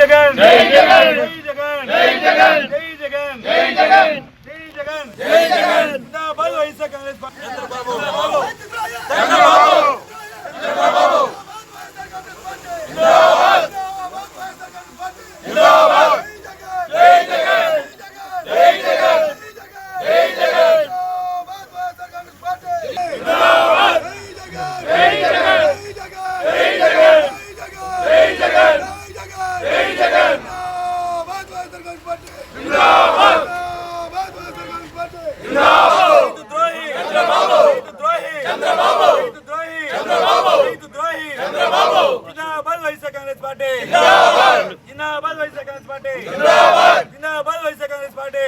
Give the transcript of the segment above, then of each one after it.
జగన్. జై జగన్. జై జగన్. జై జగన్. జై జగన్. జై జగన్. జై జగన్. జిందాబాద్ YSR Congress party. Chandrababu Chandrababu Chandrababu జిందాబాద్ జై జగన్ జై జగన్ జై జగన్ జిందాబాద్ జై జగన్ జై జగన్ జై జగన్ జై జగన్ జిందాబాద్ జిందాబాద్ రైతు ద్రోహి చంద్రబాబు రైతు ద్రోహి చంద్రబాబు రైతు ద్రోహి చంద్రబాబు రైతు ద్రోహి చంద్రబాబు జిందాబాద్ వైఎస్ఆర్ కాంగ్రెస్ పార్టీ జిందాబాద్ జిందాబాద్ వైఎస్ఆర్ కాంగ్రెస్ పార్టీ జిందాబాద్ జిందాబాద్ వైఎస్ఆర్ కాంగ్రెస్ పార్టీ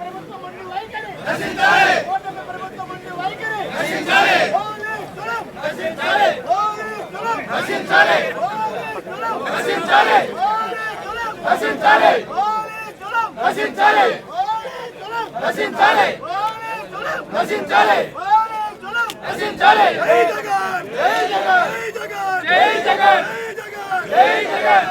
ప్రభుత్వం ఉండి వైఖరి నశించాలి ఓటమి ప్రభుత్వం ఉండి వైఖరి నశించాలి నశించాలి నశించాలి నశించాలి నశించాలి నశించాలి నశించాలి. నశించాలి. నశించాలి. జై జగన్. జై జగన్. జై జగన్. జై జగన్.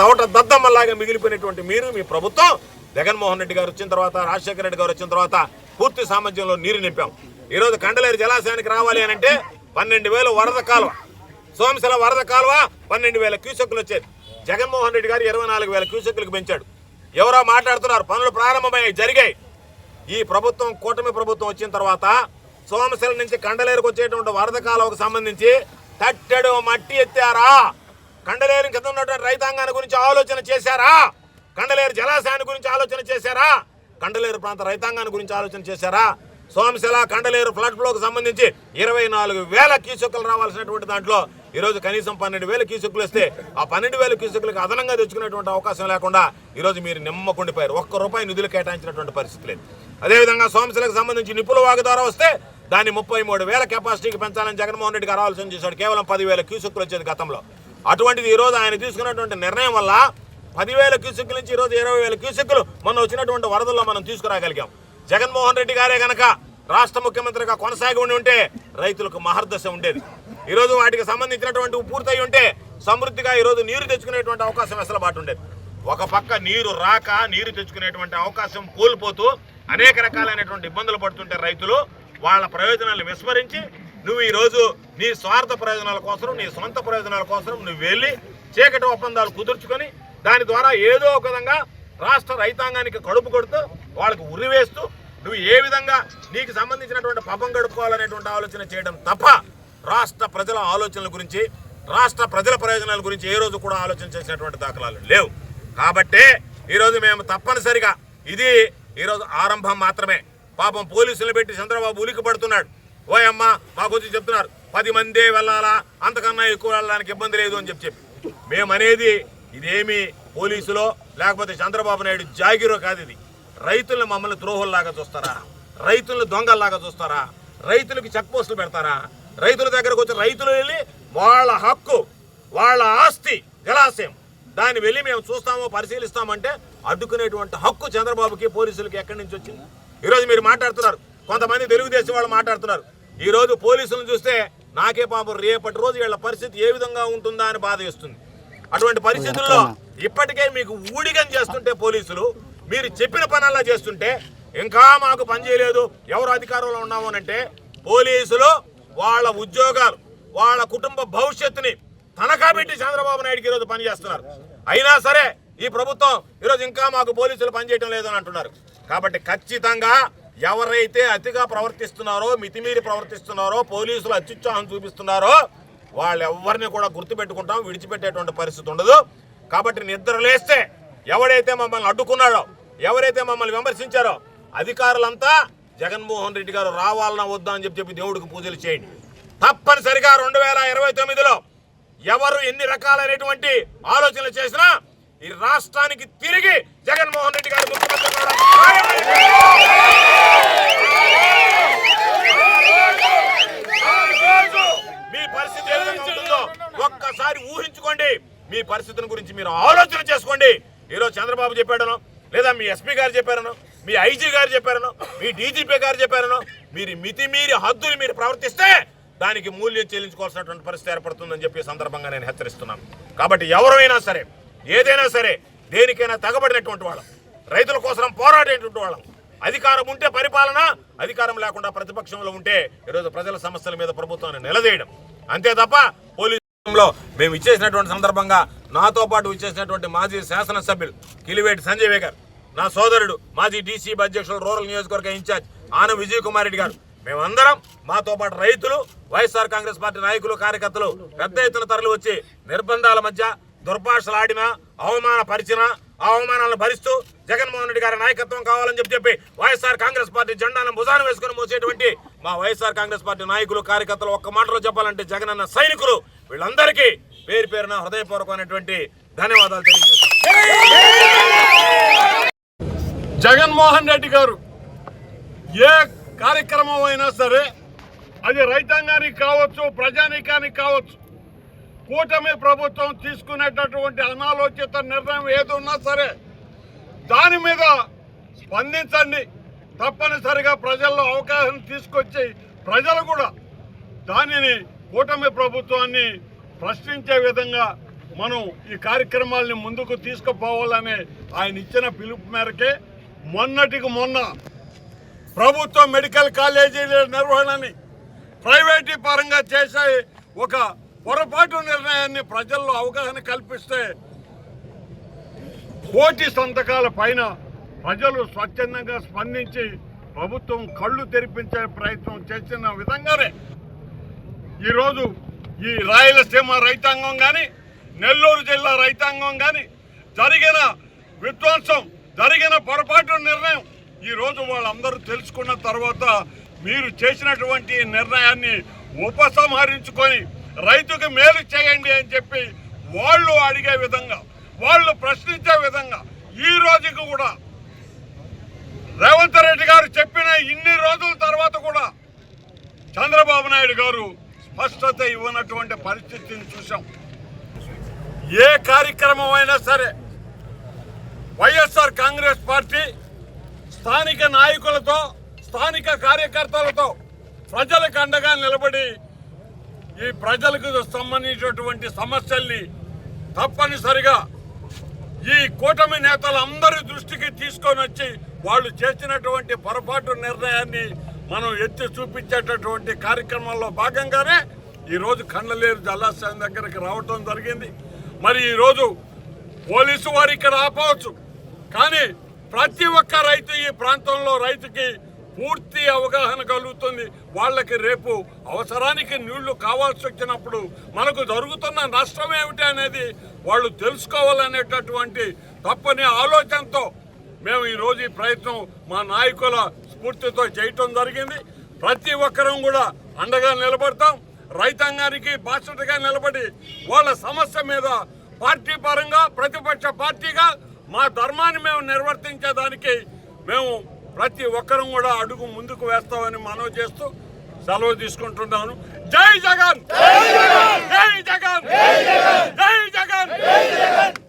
తవట దద్దమ్మలాగా మిగిలిపోయినటువంటి మీరు మీ ప్రభుత్వం జగన్మోహన్ రెడ్డి గారు వచ్చిన తర్వాత రాజశేఖర రెడ్డి గారు వచ్చిన తర్వాత పూర్తి సామర్థ్యంలో నీరు నింపాం. ఈరోజు కండలేరు జలాశయానికి రావాలి అని అంటే పన్నెండు వేలు వరద కాలువ. సోమశిల వరద కాలువ పన్నెండు వేల క్యూసెక్కులు వచ్చేది. జగన్మోహన్ రెడ్డి గారు ఇరవై నాలుగు వేల క్యూసెక్కులకు పెంచాడు. ఎవరో మాట్లాడుతున్నారు. పనులు ప్రారంభమయ్యాయి. జరిగాయి. ఈ ప్రభుత్వం కూటమి ప్రభుత్వం వచ్చిన తర్వాత సోమశిల నుంచి కండలేరుకు వచ్చేటువంటి వరద కాలువకు సంబంధించి తట్టెడు మట్టి ఎత్తారా? కండలేరు కింద ఉన్నటువంటి రైతాంగాన్ని గురించి ఆలోచన చేశారా? కండలేరు జలాశయాన్ని గురించి ఆలోచన చేశారా? కండలేరు ప్రాంత రైతాంగాన్ని గురించి ఆలోచన చేశారా? సోమశిల కండలేరు ఫ్లడ్ ఫ్లోకి సంబంధించి ఇరవై నాలుగు వేల క్యూసెక్కులు రావాల్సినటువంటి దాంట్లో ఈరోజు కనీసం పన్నెండు వేల క్యూసెక్కులు వస్తే ఆ పన్నెండు వేల క్యూసెక్కులకు అదనంగా తెచ్చుకునేటువంటి అవకాశం లేకుండా ఈరోజు మీరు నిమ్మకుండిపోయారు. ఒక్క రూపాయి నిధులు కేటాయించినటువంటి పరిస్థితి లేదు. అదేవిధంగా సోమశిలకు సంబంధించి నిపుల వాగు ద్వారా వస్తే దాన్ని ముప్పై మూడు వేల కెపాసిటీకి పెంచాలని జగన్మోహన్ రెడ్డి గారు ఆలోచన చేశాడు. కేవలం పదివేల క్యూసెక్కులు వచ్చేది గతంలో. అటువంటిది ఈరోజు ఆయన తీసుకున్నటువంటి నిర్ణయం వల్ల పదివేల క్యూసెక్కుల నుంచి ఈరోజు ఇరవై వేల క్యూసెక్కులు మొన్న వచ్చినటువంటి వరదల్లో మనం తీసుకురాగలిగాం. జగన్మోహన్ రెడ్డి గారే గనక రాష్ట్ర ముఖ్యమంత్రిగా కొనసాగి ఉండి ఉంటే రైతులకు మహర్దశ ఉండేది. ఈరోజు వాటికి సంబంధించినటువంటి పూర్తయి ఉంటే సమృద్ధిగా ఈరోజు నీరు తెచ్చుకునేటువంటి అవకాశం వెసలుబాటు ఉండేది. ఒక పక్క నీరు రాక నీరు తెచ్చుకునేటువంటి అవకాశం కోల్పోతూ అనేక రకాలైనటువంటి ఇబ్బందులు పడుతుంటే రైతులు వాళ్ళ ప్రయోజనాలు విస్మరించి నువ్వు ఈరోజు నీ స్వార్థ ప్రయోజనాల కోసం నీ సొంత ప్రయోజనాల కోసం నువ్వు వెళ్ళి చీకటి ఒప్పందాలు కుదుర్చుకొని దాని ద్వారా ఏదో ఒక విధంగా రాష్ట్ర రైతాంగానికి కడుపు కొడుతూ వాళ్ళకు ఉరివేస్తూ నువ్వు ఏ విధంగా నీకు సంబంధించినటువంటి పాపం గడుపుకోవాలనేటువంటి ఆలోచన చేయడం తప్ప రాష్ట్ర ప్రజల ఆలోచనల గురించి రాష్ట్ర ప్రజల ప్రయోజనాల గురించి ఏ రోజు కూడా ఆలోచన చేసినటువంటి దాఖలాలు లేవు. కాబట్టే ఈరోజు మేము తప్పనిసరిగా ఇది ఈరోజు ఆరంభం మాత్రమే. పాపం పోలీసులు పెట్టి చంద్రబాబు ఉలికి పడుతున్నాడు. ఓ అమ్మ మా గురించి చెప్తున్నారు. పది మందే వెళ్ళాలా? అంతకన్నా ఎక్కువ వెళ్ళడానికి ఇబ్బంది లేదు అని చెప్పి చెప్పి. మేమనేది ఇదేమి పోలీసులో లేకపోతే చంద్రబాబు నాయుడు జాగిరో కాదు ఇది. రైతులను మమ్మల్ని ద్రోహుల్లాగా చూస్తారా? రైతులను దొంగల్లాగా చూస్తారా? రైతులకు చెక్ పోస్టులు పెడతారా? రైతుల దగ్గరకు వచ్చి రైతులు వెళ్ళి వాళ్ళ హక్కు వాళ్ళ ఆస్తి జలాశయం దాన్ని వెళ్ళి మేము చూస్తామో పరిశీలిస్తామంటే అడ్డుకునేటువంటి హక్కు చంద్రబాబుకి పోలీసులకి ఎక్కడి నుంచి వచ్చింది? ఈరోజు మీరు మాట్లాడుతున్నారు. కొంతమంది తెలుగుదేశం వాళ్ళు మాట్లాడుతున్నారు. ఈ రోజు పోలీసులను చూస్తే నాకే పాపం రేపటి రోజు వీళ్ళ పరిస్థితి ఏ విధంగా ఉంటుందా అని బాధ వేస్తుంది. అటువంటి పరిస్థితుల్లో ఇప్పటికే మీకు ఊడిగం చేస్తుంటే పోలీసులు మీరు చెప్పిన పనల్లా చేస్తుంటే ఇంకా మాకు పని చేయలేదు ఎవరు అధికారంలో ఉన్నాము అని అంటే పోలీసులు వాళ్ళ ఉద్యోగాలు వాళ్ళ కుటుంబ భవిష్యత్తుని తనఖా పెట్టి చంద్రబాబు నాయుడుకి ఈరోజు పనిచేస్తున్నారు. అయినా సరే ఈ ప్రభుత్వం ఈరోజు ఇంకా మాకు పోలీసులు పనిచేయడం లేదని అంటున్నారు. కాబట్టి ఖచ్చితంగా ఎవరైతే అతిగా ప్రవర్తిస్తున్నారో మితిమీరి ప్రవర్తిస్తున్నారో పోలీసులు అత్యుత్సాహం చూపిస్తున్నారో వాళ్ళెవ్వరిని కూడా గుర్తుపెట్టుకుంటాం విడిచిపెట్టేటువంటి పరిస్థితి ఉండదు. కాబట్టి నిద్ర లేస్తే ఎవడైతే మమ్మల్ని అడ్డుకున్నాడో ఎవరైతే మమ్మల్ని విమర్శించారో అధికారులంతా జగన్మోహన్ రెడ్డి గారు రావాలన్నా వద్దా అని చెప్పి చెప్పి దేవుడికి పూజలు చేయండి. తప్పనిసరిగా రెండు వేల ఇరవై తొమ్మిదిలో ఎవరు ఎన్ని రకాలైనటువంటి ఆలోచనలు చేసినా ఈ రాష్ట్రానికి తిరిగి జగన్మోహన్ రెడ్డి గారు ముఖ్యమంత్రి మీ పరిస్థితి ఏ విధంగా ఉంటుందో ఒక్కసారి ఊహించుకోండి. మీ పరిస్థితిని గురించి మీరు ఆలోచన చేసుకోండి. ఈరోజు చంద్రబాబు చెప్పాడను లేదా మీ ఎస్పీ గారు చెప్పారను మీ ఐజీ గారు చెప్పారనో మీ డీజీపీ గారు చెప్పారనో మీరు మితిమీరి హద్దులు మీరు ప్రవర్తిస్తే దానికి మూల్యం చెల్లించుకోవాల్సినటువంటి పరిస్థితి ఏర్పడుతుందని చెప్పి సందర్భంగా నేను హెచ్చరిస్తున్నాను. కాబట్టి ఎవరైనా సరే ఏదైనా సరే దేనికైనా తగబడినటువంటి వాళ్ళం. రైతుల కోసం పోరాడేటువంటి వాళ్ళం. అధికారం ఉంటే పరిపాలన అధికారం లేకుండా ప్రతిపక్షంలో ఉంటే ఈరోజు ప్రజల సమస్యల మీద ప్రభుత్వాన్ని నిలదీయడం. అంతే తప్ప పోలీసులో మేము ఇచ్చేసినటువంటి సందర్భంగా నాతో పాటు ఇచ్చేసినటువంటి మాజీ శాసనసభ్యులు కిలివేటి సంజయ్ గారు నా సోదరుడు మాజీ డీసీబీ అధ్యక్షులు రూరల్ నియోజకవర్గ ఇన్ఛార్జ్ ఆన విజయ్ కుమార్ రెడ్డి గారు. మేమందరం మాతో పాటు రైతులు వైఎస్ఆర్ కాంగ్రెస్ పార్టీ నాయకులు కార్యకర్తలు పెద్ద ఎత్తున తరలి వచ్చి నిర్బంధాల మధ్య దుర్భాషలాడిన అవమాన పరిచిన అవమానాలను భరిస్తూ జగన్మోహన్ రెడ్డి గారి నాయకత్వం కావాలని చెప్పి చెప్పి వైఎస్ఆర్ కాంగ్రెస్ పార్టీ జెండాను భుజాన వేసుకుని మోసేటువంటి మా వైఎస్ఆర్ కాంగ్రెస్ పార్టీ నాయకులు కార్యకర్తలు ఒక్క మాటలో చెప్పాలంటే జగన్ అన్న సైనికులు వీళ్ళందరికీ పేరు పేరున హృదయపూర్వకమైనటువంటి ధన్యవాదాలు తెలియజేస్తాను జగన్మోహన్ రెడ్డి గారు ఏ కార్యక్రమం అయినా సరే అది రైతాంగానికి కావచ్చు ప్రజానీకానికి కావచ్చు కూటమి ప్రభుత్వం తీసుకునేటటువంటి అనాలోచిత నిర్ణయం ఏది ఉన్నా సరే దాని మీద స్పందించండి. తప్పనిసరిగా ప్రజల్లో అవగాహన తీసుకొచ్చి ప్రజలు కూడా దానిని కూటమి ప్రభుత్వాన్ని ప్రశ్నించే విధంగా మనం ఈ కార్యక్రమాల్ని ముందుకు తీసుకుపోవాలని ఆయన ఇచ్చిన పిలుపు మేరకే మొన్నటికి మొన్న ప్రభుత్వ మెడికల్ కాలేజీల నిర్వహణని ప్రైవేటీ పరంగా చేసే ఒక పొరపాటు నిర్ణయాన్ని ప్రజల్లో అవగాహన కల్పిస్తే కోటి సంతకాల పైన ప్రజలు స్వచ్ఛందంగా స్పందించి ప్రభుత్వం కళ్ళు తెరిపించే ప్రయత్నం చేసిన విధంగానే ఈరోజు ఈ రాయలసీమ రైతాంగం కానీ నెల్లూరు జిల్లా రైతాంగం కానీ జరిగిన విధ్వంసం జరిగిన పొరపాటు నిర్ణయం. ఈరోజు వాళ్ళందరూ తెలుసుకున్న తర్వాత మీరు చేసినటువంటి నిర్ణయాన్ని ఉపసంహరించుకొని రైతుకు మేలు చేయండి అని చెప్పి వాళ్ళు అడిగే విధంగా వాళ్ళు ప్రశ్నించే విధంగా ఈ రోజుకి కూడా రేవంత్ రెడ్డి గారు చెప్పిన ఇన్ని రోజుల తర్వాత కూడా చంద్రబాబు నాయుడు గారు స్పష్టత ఇవ్వనటువంటి పరిస్థితిని చూసాం ఏ కార్యక్రమం అయినా సరే వైఎస్ఆర్ కాంగ్రెస్ పార్టీ స్థానిక నాయకులతో స్థానిక కార్యకర్తలతో ప్రజలకు అండగా నిలబడి ఈ ప్రజలకు సంబంధించినటువంటి సమస్యల్ని తప్పనిసరిగా ఈ కూటమి నేతలు అందరి దృష్టికి తీసుకొని వచ్చి వాళ్ళు చేసినటువంటి పొరపాటు నిర్ణయాన్ని మనం ఎత్తి చూపించేటటువంటి కార్యక్రమంలో భాగంగానే ఈరోజు కండలేరు జలాశయం దగ్గరికి రావటం జరిగింది. మరి ఈరోజు పోలీసు వారు ఇక్కడ ఆపవచ్చు. కానీ ప్రతి ఒక్క రైతు ఈ ప్రాంతంలో రైతుకి పూర్తి అవగాహన కలుగుతుంది. వాళ్ళకి రేపు అవసరానికి నీళ్ళు కావాల్సి వచ్చినప్పుడు మనకు జరుగుతున్న నష్టం ఏమిటి అనేది వాళ్ళు తెలుసుకోవాలనేటటువంటి తప్పని ఆలోచనతో మేము ఈరోజు ఈ ప్రయత్నం మా నాయకుల స్ఫూర్తితో చేయటం జరిగింది. ప్రతి ఒక్కరం కూడా అండగా నిలబడతాం. రైతాంగానికి బాధ్యతగా నిలబడి వాళ్ళ సమస్య మీద పార్టీ పరంగా ప్రతిపక్ష పార్టీగా మా ధర్మాన్ని మేము నిర్వర్తించేదానికి మేము ప్రతి ఒక్కరం కూడా అడుగు ముందుకు వేస్తామని మనవి చేస్తూ సెలవు తీసుకుంటున్నాను. జై జగన్! జై జగన్! జై జగన్!